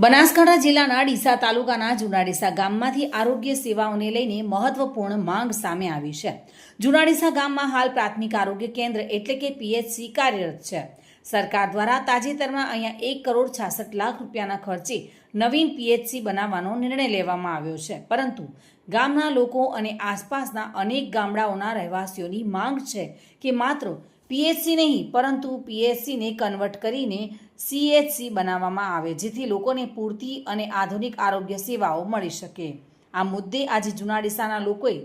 બનાસકાંઠા જિલ્લાના ડીસા તાલુકાના જુનાડીસા ગામમાંથી આરોગ્ય સેવાઓને લઈને મહત્વપૂર્ણ માંગ સામે આવી છે. જુનાડીસા ગામમાં હાલ પ્રાથમિક આરોગ્ય કેન્દ્ર એટલે કે પીએચસી કાર્યરત છે. સરકાર દ્વારા તાજેતરમાં અહીંયા એક કરોડ છાસઠ લાખ રૂપિયાના ખર્ચે નવીન પીએચસી બનાવવાનો નિર્ણય લેવામાં આવ્યો છે. પરંતુ ગામના લોકો અને આસપાસના અનેક ગામડાઓના રહેવાસીઓની માંગ છે કે માત્ર પીએચસી નહીં, પરંતુ પીએચસીને કન્વર્ટ કરીને સીએચસી બનાવવામાં આવે, જેથી લોકોને પૂરતી અને આધુનિક આરોગ્ય સેવાઓ મળી શકે. આ મુદ્દે આજે જુનાડીસાના લોકોએ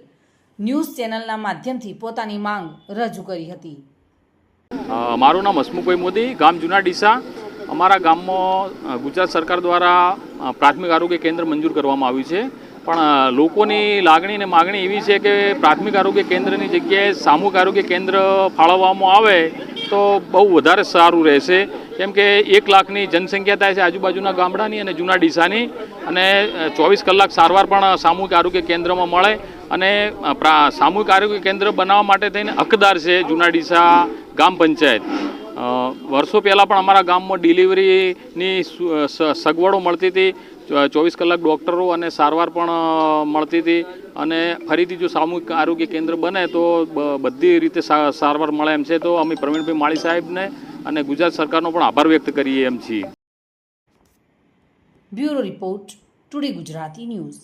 ન્યૂઝ ચેનલના માધ્યમથી પોતાની માંગ રજૂ કરી હતી. મારું નામ હસમુખભાઈ મોદી, ગામ જૂના ડીસા. અમારા ગામમાં ગુજરાત સરકાર દ્વારા પ્રાથમિક આરોગ્ય કેન્દ્ર મંજૂર કરવામાં આવ્યું છે. પણ લોકોની લાગણી અને માગણી એવી છે કે પ્રાથમિક આરોગ્ય કેન્દ્રની જગ્યાએ સામૂહિક આરોગ્ય કેન્દ્ર ફાળવવામાં આવે તો બહુ વધારે સારું રહેશે. કેમ કે એક લાખની જનસંખ્યા થાય છે આજુબાજુના ગામડાની અને જૂના ડીસાની અને ચોવીસ કલાક સારવાર પણ સામૂહિક આરોગ્ય કેન્દ્રમાં મળે અને સામૂહિક આરોગ્ય કેન્દ્ર બનાવવા માટે થઈને હકદાર છે જૂના ડીસા ગામ પંચાયત. વર્ષો પહેલાં પણ અમારા ગામમાં ડિલિવરીની સગવડો મળતી હતી. ચોવીસ કલાક ડૉક્ટરો અને સારવાર પણ મળતી હતી. અને ફરીથી જો સામૂહિક આરોગ્ય કેન્દ્ર બને તો બધી રીતે સારવાર મળે એમ છે. તો અમે પ્રવીણભાઈ માળી સાહેબને અને ગુજરાત સરકારનો પણ આભાર વ્યક્ત કરીએ એમ છીએ. Bureau report, today Gujarati news.